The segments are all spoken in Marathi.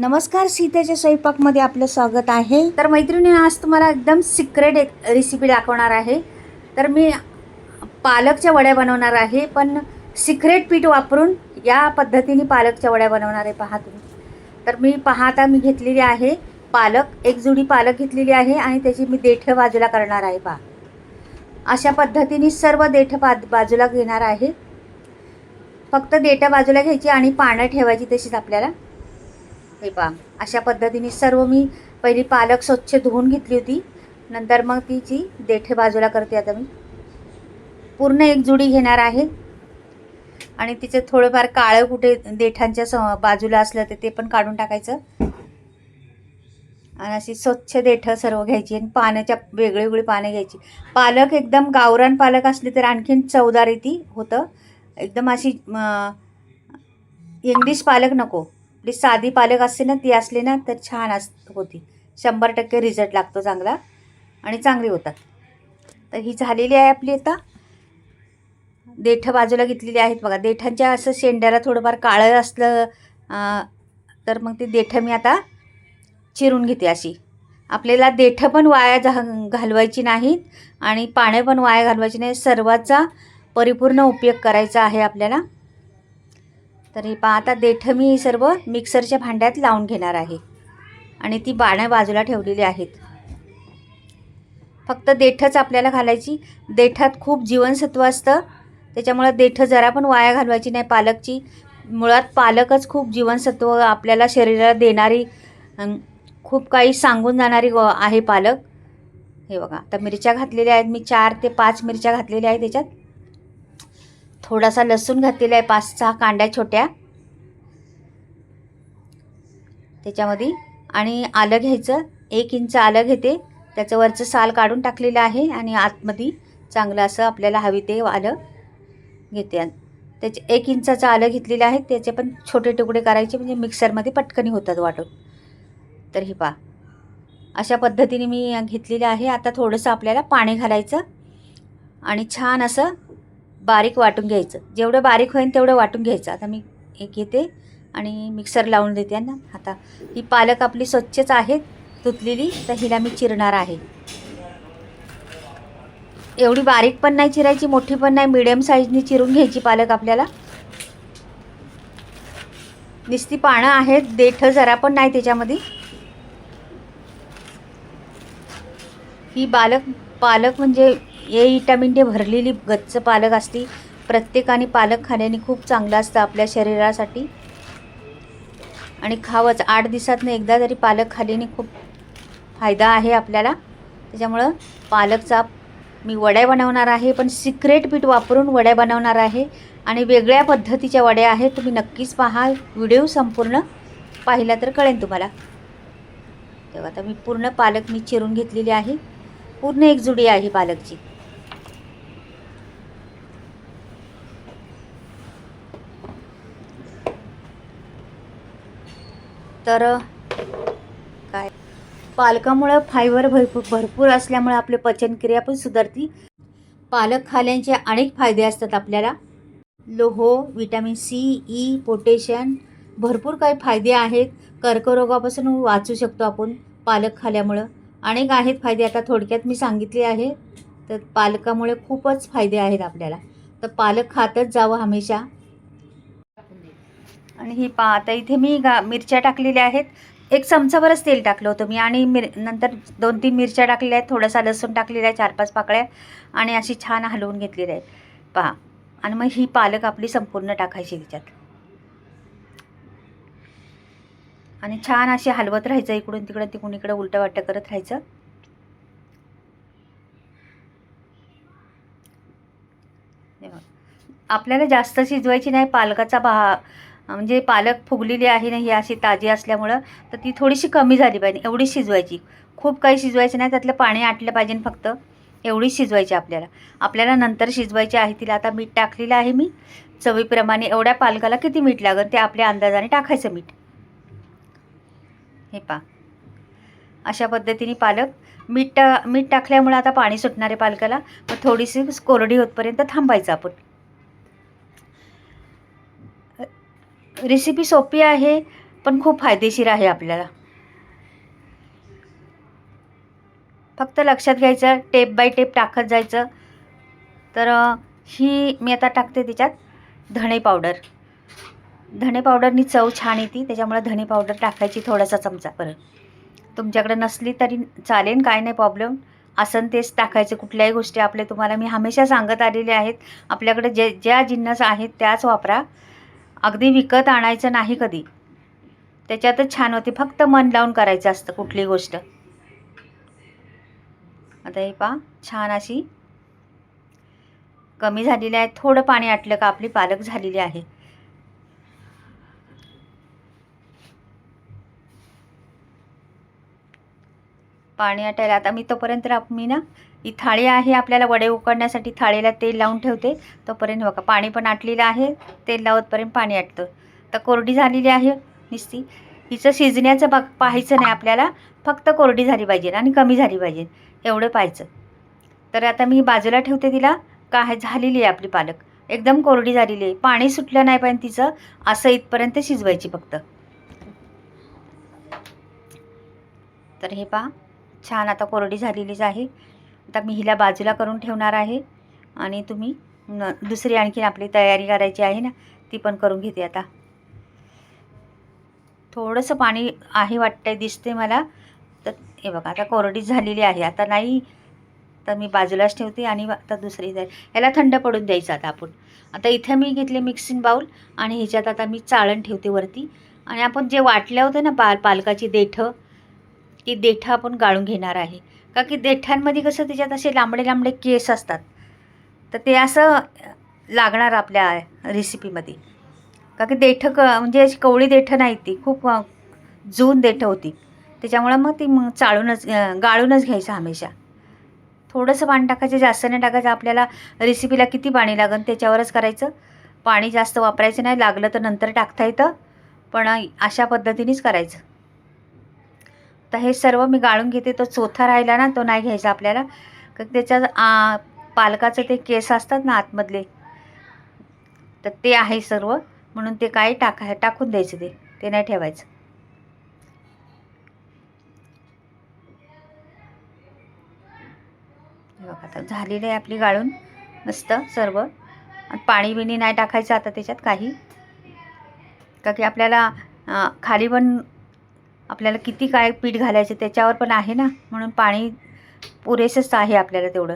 नमस्कार सीतेच्या स्वयंपाकमध्ये आपलं स्वागत आहे. तर मैत्रिणी आज तुम्हाला एकदम सिक्रेट एक रेसिपी दाखवणार आहे. तर मी पालकच्या वड्या बनवणार आहे पण सिक्रेट पीठ वापरून या पद्धतीने पालकच्या वड्या बनवणार आहे. पहा तुम्ही. तर मी पहा आता मी घेतलेली आहे पालक एक जुडी पालक घेतलेली आहे आणि त्याची मी देठं बाजूला करणार आहे पहा. अशा पद्धतीने सर्व देठं बा बाजूला घेणार आहे. फक्त देठं बाजूला घ्यायची आणि पानं ठेवायची तशीच आपल्याला. हे पहा अशा पद्धतीने सर्व मी पहिली पालक स्वच्छ धुवून घेतली होती. नंतर मग तिची देठे बाजूला करते आता मी पूर्ण एक जुडी घेणार आहे. आणि तिचं थोडंफार काळं कुठे देठांच्या स बाजूला असलं तर ते पण काढून टाकायचं. आणि अशी स्वच्छ देठं सर्व घ्यायची आणि पाण्याच्या वेगळी वेगळी पानं घ्यायची. पालक एकदम गावरान पालक असली तर आणखीन चवदार येते होतं. एकदम अशी इंग्लिश पालक नको. आपली साधी पालक असते ना ती असली ना तर छान अस होती. शंभर टक्के रिझल्ट लागतो चांगला आणि चांगली होतात. तर ही झालेली आहे आपली आता. देठं बाजूला घेतलेली आहेत बघा. देठांच्या असं शेंड्याला थोडंफार काळं असलं तर मग ती देठं मी आता चिरून घेते अशी. आपल्याला देठं पण वाया जा घालवायची नाहीत आणि पानं पण वाया घालवायची नाही सर्वाचा परिपूर्ण उपयोग करायचा आहे आपल्याला. तर हे पहा आता देठं मी सर्व मिक्सरच्या भांड्यात लावून घेणार आहे. आणि ती बाणं बाजूला ठेवलेली आहेत. फक्त देठच आपल्याला घालायची. देठात खूप जीवनसत्व असतं. त्याच्यामुळं देठं जरा पण वाया घालवायची नाही पालकची. मुळात पालकच खूप जीवनसत्व आपल्याला शरीराला देणारी खूप काही सांगून जाणारी आहे पालक. हे बघा आता मिरच्या घातलेल्या आहेत. मी चार ते पाच मिरच्या घातलेल्या आहेत त्याच्यात. थोडासा लसूण घातलेला आहे पाच सहा कांड्या छोट्या. त्याच्यामध्ये आणि आलं घ्यायचं. एक इंच आलं घेते. त्याचं वरचं साल काढून टाकलेलं आहे आणि आतमध्ये चांगलं असं आपल्याला हवी ते आलं घेते. त्याचे एक इंचाचं आलं घेतलेलं आहे. त्याचे पण छोटे तुकडे करायचे म्हणजे मिक्सरमध्ये पटकनी होतात वाटून. तर हे पहा. अशा पद्धतीने मी घेतलेलं आहे. आता थोडंसं आपल्याला पाणी घालायचं आणि छान असं बारीक वाटून घ्यायचं. जेवढं बारीक होईल तेवढं वाटून घ्यायचं. आता मी एक घेते आणि मिक्सर लावून देते ना आता ही पालक आपली स्वच्छच आहे धुतलेली तर हिला मी चिरणार आहे. एवढी बारीक पण नाही चिरायची मोठी पण नाही मिडियम साईजनी चिरून घ्यायची पालक आपल्याला. नुसती पानं आहेत देठं जरा पण नाही त्याच्यामध्ये. ही बालक पालक म्हणजे ए विटॅमिनने भरलेली गच्च पालक असती. प्रत्येकाने पालक खाण्याने खूप चांगलं असतं आपल्या शरीरासाठी. आणि खावंच. आठ दिवसातनं एकदा तरी पालक खाल्याने खूप फायदा आहे आपल्याला. त्याच्यामुळं पालकचा मी वड्या बनवणार आहे पण सिक्रेट पीठ वापरून वड्या बनवणार आहे. आणि वेगळ्या पद्धतीच्या वड्या आहेत. तुम्ही नक्कीच पहा. व्हिडिओ संपूर्ण पाहिला तर कळेल तुम्हाला. तेव्हा आता मी पूर्ण पालक मी चिरून घेतलेली आहे. पूर्ण एक जुडी आहे पालकची. तर काय? पालकामुळं फायबर भरपूर भरपूर असल्यामुळे आपली पचनक्रिया पण सुधारती. पालक खाल्यांचे अनेक फायदे असतात आपल्याला. लोह विटॅमिन सी ई पोटॅशियम भरपूर काही फायदे आहेत. कर्करोगापासून वाचू शकतो आपण पालक खाल्यामुळं अनेक आहेत फायदे. आता थोडक्यात मी सांगितले आहे. तर पालकामुळे खूपच फायदे आहेत आपल्याला. तर पालक खातच जावं हमेशा. आणि ही पा आता इथे मी गा मिरच्या टाकलेल्या आहेत. एक चमचाभरच तेल टाकलं होतं मी आणि मिर नंतर दोन तीन मिरच्या टाकलेल्या आहेत. थोडासा लसूण टाकलेला आहे चार पाच पाकळ्या आणि अशी छान हलवून घेतलेली आहेत. पहा. आणि मग ही पालक आपली संपूर्ण टाकायची त्याच्यात. आणि छान अशी हलवत राहायचं इकडून तिकडं तिकडून इकडं उलटं वाटं करत राहायचं. आपल्याला जास्त शिजवायची नाही पालकाचा भा म्हणजे पालक फुगलेली आहे ना ही अशी ताजी असल्यामुळं तर ती थोडीशी कमी झाली पाहिजे एवढी शिजवायची. खूप काही शिजवायचं नाही त्यातलं पाणी आटलं पाहिजे फक्त एवढी शिजवायची आपल्याला. आपल्याला नंतर शिजवायची आहे तिला आता मीठ टाकलेलं आहे मी. चवीप्रमाणे एवढ्या पालकाला किती मीठ लागेल ते आपल्या अंदाजाने टाकायचं मीठ. हे पा अशा पद्धतीने पालक मीठ टा मीठ टाकल्यामुळे आता पाणी सुटणार आहे पालकाला मग थोडीशी कोरडी होतपर्यंत थांबायचं आपण. रेसिपी सोपी आहे पण खूप फायदेशीर आहे आपल्याला. फक्त लक्षात घ्यायचं टेप बाय टेप टाकत जायचं. तर ही मी आता टाकते त्याच्यात धणे पावडर धणे पावडरनी चव छान येते त्याच्यामुळे धणे पावडर टाकायची थोडासा चमचा परत. तुमच्याकडे नसली तरी चालेल काय नाही प्रॉब्लेम असन तेच टाकायचे कुठल्याही गोष्टी आपले तुम्हाला मी हमेशा सांगत आलेले आहेत. आपल्याकडे जे ज्या जिन्नस आहेत त्याच वापरा. अगदी विकत आणायचं नाही कधी. त्याच्यातच छान होते. फक्त मन लावून करायचं असतं कुठली गोष्ट. आता हे पा छान अशी कमी झालेली आहे. थोडं पाणी आटलं का आपली पालक झालेली आहे. पाणी आटायला. आता मी तोपर्यंत मी ना ही थाळी आहे आपल्याला वडे उकडण्यासाठी थाळीला तेल लावून ठेवते. तोपर्यंत बघा पाणी पण आटलेलं आहे तेल लावतपर्यंत पाणी आटतं. तर कोरडी झालेली आहे नुसती. हिचं शिजण्याचं बघ पाहायचं नाही आपल्याला. फक्त कोरडी झाली पाहिजे आणि कमी झाली पाहिजे. एवढं पाहायचं. तर आता मी बाजूला ठेवते तिला. काय झालेली आहे आपली पालक. एकदम कोरडी झालेली आहे. पाणी सुटलं नाही पाहिजे तिचं असं इथपर्यंत शिजवायची फक्त. तर हे पहा. छान आता कोरडी झालेलीच आहे. आता मी हिला बाजूला करून ठेवणार आहे. आणि तुम्ही न दुसरी आणखीन आपली तयारी करायची आहे ना ती पण करून घेते आता. थोडंसं पाणी आहे वाटतंय दिसते मला. तर हे बघा आता कोरडी झालेली आहे. आता नाही तर मी बाजूलाच ठेवते आणि आता दुसरी जाईल याला थंड पडून द्यायचं आता आपण. आता इथं मी घेतले मिक्सिंग बाऊल आणि ह्याच्यात आता मी चाळण ठेवते वरती. आणि आपण जे वाटलं होतं ना पाल पालकाची देठं की देठं आपण गाळून घेणार आहे. का की देठांमध्ये कसं त्याच्यात असे लांबडे लांबडे केस असतात. तर ते असं लागणार आपल्या रेसिपीमध्ये का की देठं क म्हणजे अशी कवळी देठं नाही ती खूप जून देठं होती. त्याच्यामुळं मग ती मग चाळूनच गाळूनच घ्यायचं हमेशा. थोडंसं पाणी टाकायचं जास्त नाही टाकायचं आपल्याला रेसिपीला किती पाणी लागेल त्याच्यावरच करायचं. पाणी जास्त वापरायचं नाही लागलं तर नंतर टाकता येतं. पण अशा पद्धतीनेच करायचं. तर हे सर्व मी गाळून घेते. तो चोथा राहिला ना तो नाही घ्यायचा आपल्याला. का त्याच्या पालकाचं ते केस असतात ना आतमधले तर ते आहे सर्व. म्हणून ते काय टाका टाकून द्यायचं ते. ते नाही ठेवायचं. बघा आता झालेलं आहे आपली गाळून. मस्त सर्व. पाणी बिणी नाही टाकायचं आता त्याच्यात काही. का की आपल्याला खाली पण आपल्याला किती काय पीठ घालायचं त्याच्यावर पण आहे ना. म्हणून पाणी पुरेसंच आहे आपल्याला तेवढं.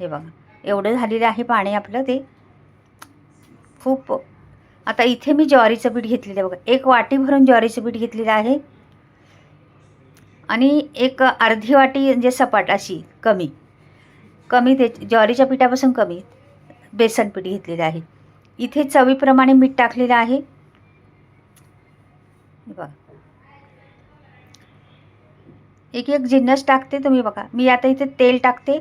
हे बघा. एवढं झालेलं आहे पाणी आपलं ते. खूप. आता इथे मी ज्वारीचं पीठ घेतलेलं आहे बघा. एक वाटी भरून ज्वारीचं पीठ घेतलेलं आहे. आणि एक अर्धी वाटी म्हणजे सपाट अशी कमी. कमी ते ज्वारीच्या पिठापासून कमी बेसन पीठ घेतलेलं आहे. इथे चवीप्रमाणे मीठ टाकलेलं आहे. हे बघा. एक एक जिन्नस टाकते तुम्ही बघा. मी आता इथे तेल टाकते.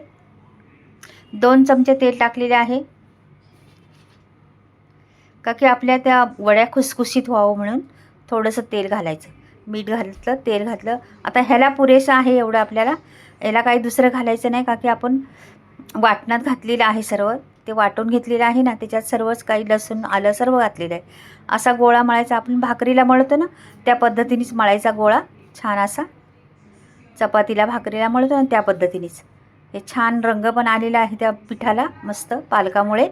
दोन चमचे तेल टाकलेले आहे. का की आपल्या त्या वड्या खुसखुशीत व्हावं म्हणून थोडंसं तेल घालायचं. मीठ घातलं तेल घातलं. आता ह्याला पुरेसं आहे एवढं आपल्याला. याला काही दुसरं घालायचं नाही का की आपण वाटणात घातलेलं आहे सर्व. ते वाटून घेतलेलं आहे ना त्याच्यात सर्वच काही लसूण आलं सर्व घातलेलं आहे. असा गोळा मळायचा. आपण भाकरीला मळतो ना त्या पद्धतीनेच मळायचा गोळा. छान असा. चपातीला भाकरीला मळतो ना त्या पद्धतीनेच. हे छान रंग पण आलेला आहे त्या पिठाला मस्त पालकामुळे.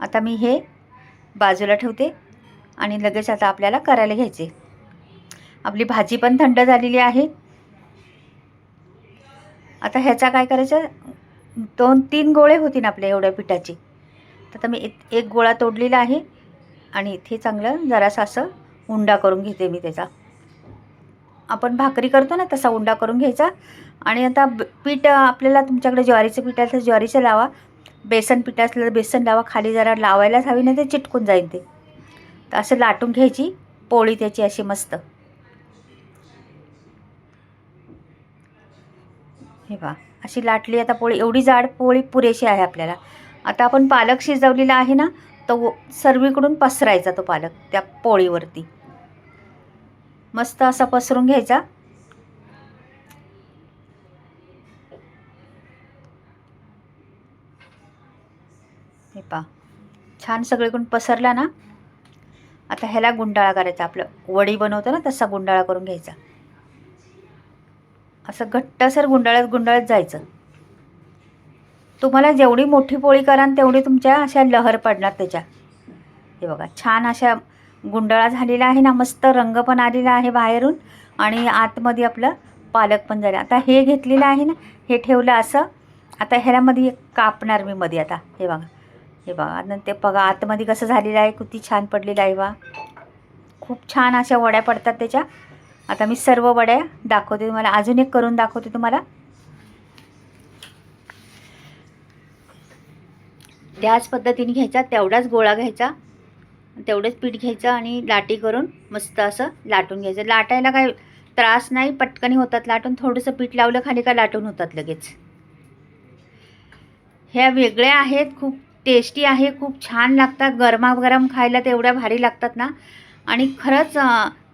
आता मी हे बाजूला ठेवते आणि लगेच आता आपल्याला करायला घ्यायचे. आपली भाजी पण थंड झालेली आहे. आता ह्याचा काय करायचं? दोन तीन गोळे होतील आपल्या एवढ्या पिठाचे. तर आता मी एक एक गोळा तोडलेला आहे आणि इथे चांगलं जरासं असं उंडा करून घेते मी त्याचा. आपण भाकरी करतो ना तसा उंडा करून घ्यायचा. आणि आता पीठ आपल्याला तुमच्याकडे ज्वारीचं पीठ असलं तर ज्वारीचं लावा. बेसन पीठ असलं तर बेसन लावा. खाली जरा लावायलाच हवी नाही ते चिटकून जाईल ते. तर असं लाटून घ्यायची. पोळी त्याची अशी मस्त. हे पहा अशी लाटली. आता पोळी एवढी जाड पोळी पुरेशी आहे आपल्याला. आता आपण पालक शिजवलेला आहे ना तो सर्वीकडून पसरायचा तो पालक त्या पोळीवरती. मस्त असा पसरून घ्यायचा. हे पहा. छान सगळीकडून पसरला ना. आता ह्याला गुंडाळा करायचा आपलं. वडी बनवतो ना तसा गुंडाळा करून घ्यायचा. असं घट्टसर गुंडाळत गुंडाळत जायचं. तुम्हाला जेवढी मोठी पोळी कराल तेवढी तुमच्या अशा लहर पडणार त्याच्या. हे बघा छान अशा गुंडाळा झालेला आहे ना मस्त रंग पण आलेला आहे बाहेरून आणि आतमध्ये आपलं पालक पण झालं. आता हे घेतलेलं आहे ना हे ठेवलं असं आता ह्याच्यामध्ये कापणार मी मध्ये आता. हे बघा हे बघा. नंतर ते बघा आतमध्ये कसं झालेलं आहे किती छान पडलेलं आहे बा. खूप छान अशा वड्या पडतात त्याच्या. आता मी सर्व वड्या दाखवते तुम्हाला. अजून एक करून दाखवते तुम्हाला. त्याच पद्धतीने घ्यायचा तेवढाच गोळा घ्यायचा. तेवढंच पीठ घ्यायचं आणि लाटी करून मस्त असं लाटून घ्यायचं. लाटायला काय त्रास नाही पटकनी होतात लाटून. थोडंसं पीठ लावलं खाली का लाटून होतात लगेच. ह्या वेगळ्या आहेत खूप टेस्टी आहे खूप छान लागतात. गरमागरम खायला तेवढ्या भारी लागतात ना. आणि खरंच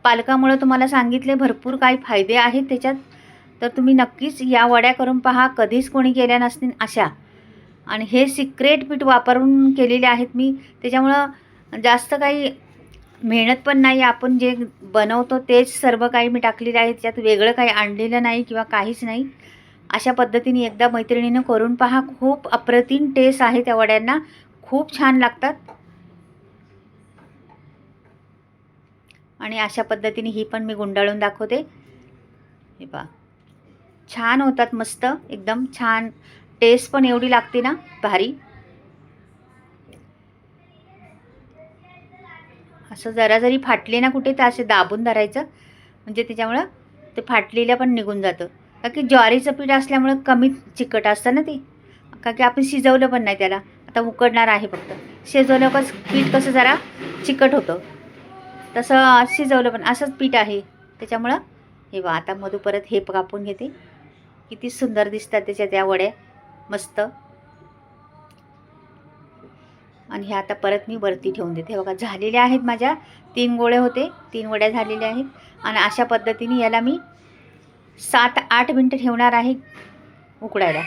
पालकामुळं तुम्हाला सांगितले भरपूर काही फायदे आहेत त्याच्यात. तर तुम्ही नक्कीच या वड्या करून पहा. कधीच कोणी केल्या नसतील अशा. आणि हे सिक्रेट पीठ वापरून केलेले आहेत मी. त्याच्यामुळं जास्त काही मेहनत पण नाही. आपण जे बनवतो तेच सर्व काही मी टाकलेलं आहे त्यात वेगळं काही आणलेलं नाही किंवा काहीच नाही. अशा पद्धतीने एकदा मैत्रिणीनं करून पहा. खूप अप्रतिम टेस्ट आहे त्या वड्यांना. खूप छान लागतात. आणि अशा पद्धतीने ही पण मी गुंडाळून दाखवते. हे पहा. छान होतात मस्त. एकदम छान. टेस्ट पण एवढी लागते ना. भारी. असं जरा जरी फाटले ना कुठे तर असे दाबून धरायचं. म्हणजे त्याच्यामुळं ते फाटलेलं पण निघून जातं. का की ज्वारीचं पीठ असल्यामुळं कमी चिकट असतं ना ते. का की आपण शिजवलं पण नाही त्याला. आता उकडणार आहे फक्त. शिजवलं कसं पीठ कसं जरा चिकट होतं. तसं शिजवलं पण असंच पीठ आहे. त्याच्यामुळं हे बा आता मधू परत हे कापून घेते. किती सुंदर दिसतात त्याच्या त्या वड्या. मस्त. आणि हे आता परत मी वरती ठेवून देते. हे बघा झालेल्या आहेत माझ्या तीन गोळे होते तीन वड्या झालेल्या आहेत. आणि अशा पद्धतीने याला मी सात आठ मिनटं ठेवणार आहे उकडायला.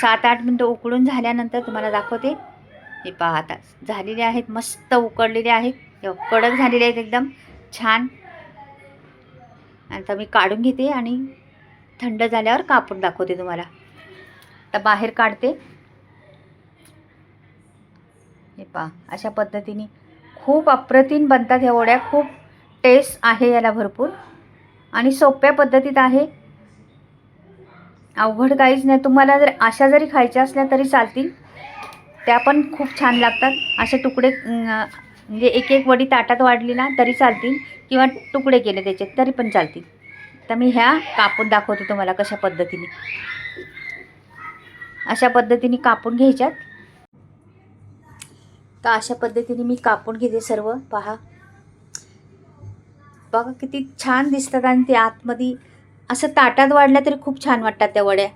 सात आठ मिनटं उकडून झाल्यानंतर तुम्हाला दाखवते. हे पहा आता झालेले आहेत मस्त उकडलेले आहेत. कडक झालेले आहेत एकदम छान. आता मी काढून घेते आणि थंड झाल्यावर कापून दाखवते तुम्हाला. आता बाहेर काढते. हे पहा अशा पद्धतीने खूप अप्रतिम बनतात ह्या वड्या. खूप टेस्ट आहे याला भरपूर. आणि सोप्या पद्धतीत आहे. अवघड काहीच नाही. तुम्हाला जर अशा जरी खायच्या असल्या तरी चालतील. त्या पण खूप छान लागतात. असे तुकडे म्हणजे एक एक वडी ताटात वाढली ना तरी चालतील. किंवा तुकडे केले त्याचे तरी पण चालतील. तर मी ह्या कापून दाखवते तुम्हाला कशा पद्धतीने. अशा पद्धतीने कापून घ्यायच्यात. तर अशा पद्धतीने मी कापून घेते सर्व. पहा. बघा किती छान दिसतात आणि ते आतमध्ये असं ताटात वाढल्या तरी खूप छान वाटतात त्या वड्या.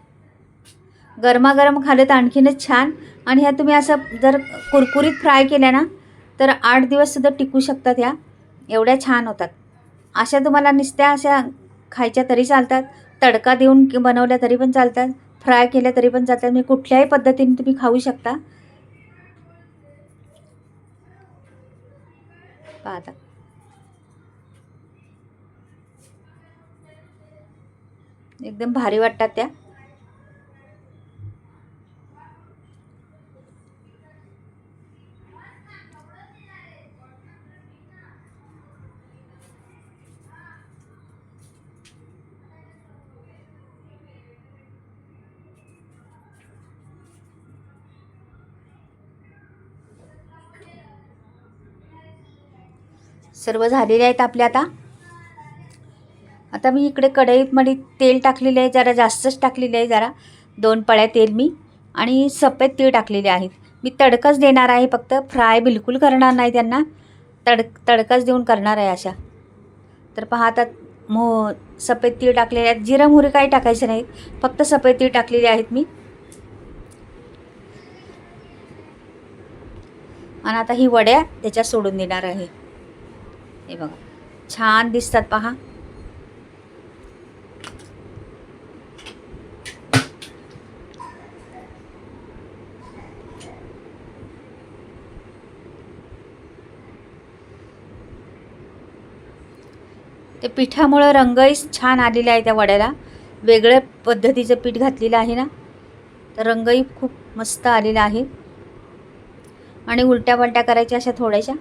गरमागरम खाल्लं तर आणखीनच छान. आणि ह्या तुम्ही असं जर कुरकुरीत फ्राय केल्या ना तर आठ दिवससुद्धा टिकू शकतात ह्या. एवढ्या छान होतात. अशा तुम्हाला नुसत्या अशा खायच्या तरी चालतात. तडका देऊन बनवल्या तरी पण चालतात. फ्राय केल्या तरी पण चालतात. म्हणजे कुठल्याही पद्धतीने तुम्ही खाऊ शकता. पहा आता एकदम भारी वाटतात त्या. सर्व झालेले आहेत आपले आता. आता मी इकडे कढईमध्ये तेल टाकलेले आहे जरा जास्तच टाकलेले आहे जरा दोन पळ्या तेल मी आणि सफेद तीळ टाकलेले आहेत. मी तडकाच देणार आहे फक्त फ्राय बिलकुल करणार नाही त्यांना. तड तडकाच देऊन करणार आहे अशा. तर पहा आता मो सफेद तीळ टाकलेले आहेत. जिरा मोहरी काही टाकायचे नाहीत फक्त सफेद तीळ टाकलेले आहेत मी. आणि आता ही वड्या त्याच्यात सोडून देणार आहे. हे बघा. छान दिसतात पहा. ते पिठामुळं रंगही छान आलेला आहे त्या वड्याला. वेगळ्या पद्धतीचं पीठ घातलेलं आहे ना? तर रंगही खूप मस्त आलेला आहे. आणि उलट्या पलट्या करायच्या अशा थोड्याशा.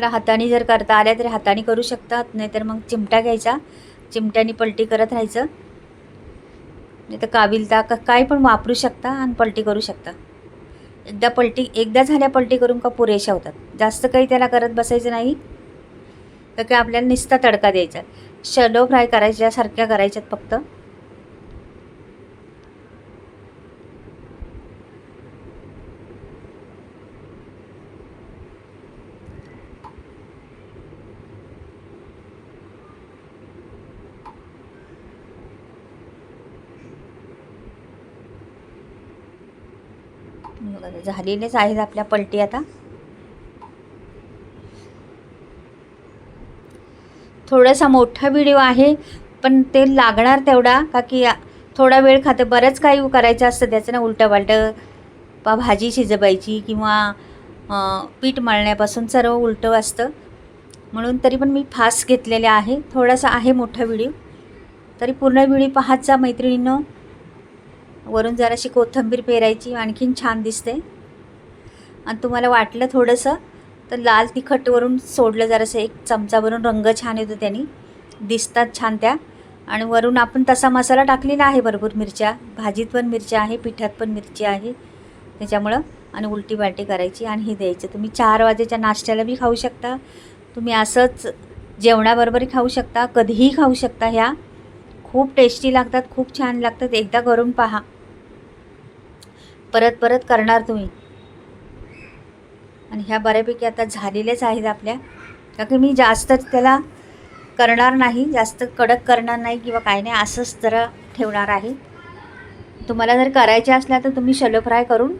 तुम्हाला हाताने जर करता आल्या तरी हाताने करू शकतात नाहीतर मग चिमटा घ्यायचा. चिमट्याने पलटी करत राहायचं. नाही तर काबिलता का काय पण वापरू शकता आणि पलटी करू शकता. एकदा पलटी एकदा झाल्या पलटी करून का पुरेशा होतात. जास्त काही त्याला करत बसायचं नाही. तर काय आपल्याला निस्ता तडका द्यायचा. शॅलो फ्राय करायच्या सारख्या करायच्यात फक्त बघा, झालेलेच आहेत आपल्या पलटी आता. थोडासा मोठा व्हिडिओ आहे पण ते लागणार तेवढा का की थोडा वेळ खाते बरंच काही करायचं असतं त्याचं ना उलटं पालटं पा भाजी शिजवायची किंवा पीठ मळण्यापासून सर्व उलटं असतं. म्हणून तरी पण मी फास्ट घेतलेले आहे थोडासा आहे मोठा व्हिडिओ. तरी पूर्ण व्हिडिओ पाहत जा मैत्रिणींनो. वरून जराशी कोथिंबीर पेरायची आणखीन छान दिसते. आणि तुम्हाला वाटलं थोडंसं तर लाल तिखटवरून सोडलं जरासं एक चमचावरून रंग छान येतो त्याने. दिसतात छान त्या. आणि वरून आपण तसा मसाला टाकलेला आहे भरपूर मिरच्या. भाजीत पण मिरच्या आहे पिठात पण मिरची आहे. त्याच्यामुळं आणि उलटी बालटी करायची आणि हे द्यायचं. तुम्ही चार वाजेच्या नाश्त्याला बी खाऊ शकता. तुम्ही असंच जेवणाबरोबरही खाऊ शकता. कधीही खाऊ शकता ह्या. खूप टेस्टी लागतात खूप छान लागतात. एकदा करून पहा. परत परत करणार तुम्ही. आणि ह्या बऱ्यापैकी आता झालेल्याच आहेत आपल्या. कारण की मी जास्त त्याला करणार नाही जास्त कडक करणार नाही किंवा काही नाही असंच जरा ठेवणार आहे. तुम्हाला जर करायच्या असल्या तर तुम्ही शलो फ्राय करून जे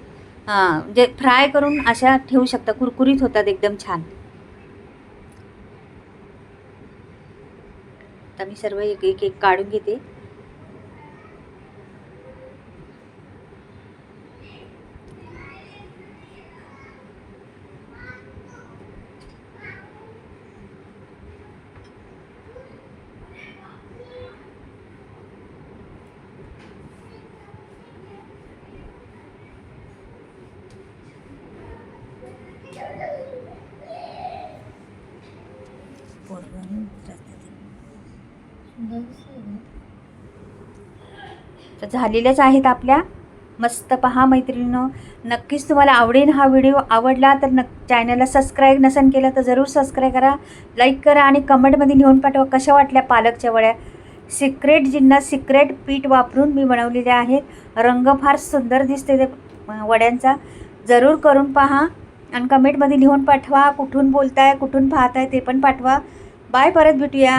म्हणजे फ्राय करून अशा ठेवू शकता. कुरकुरीत होतात एकदम छान. आता मी सर्व एक एक काढून घेते. तर झालेल्याच आहेत आपल्या. मस्त पहा मैत्रिणीनं. नक्कीच तुम्हाला आवडेल हा व्हिडिओ. आवडला तर नक् चॅनलला सबस्क्राईब नसेल केलं तर जरूर सबस्क्राईब करा. लाईक करा आणि कमेंटमध्ये लिहून पाठवा कशा वाटल्या पालकच्या वड्या. सिक्रेट जिन्ना सिक्रेट पीठ वापरून मी बनवलेले आहेत. रंग फार सुंदर दिसते ते वड्यांचा. जरूर करून पहा आणि कमेंटमध्ये लिहून पाठवा. कुठून बोलताय कुठून पाहताय ते पण पाठवा. बाय परत भेटूया.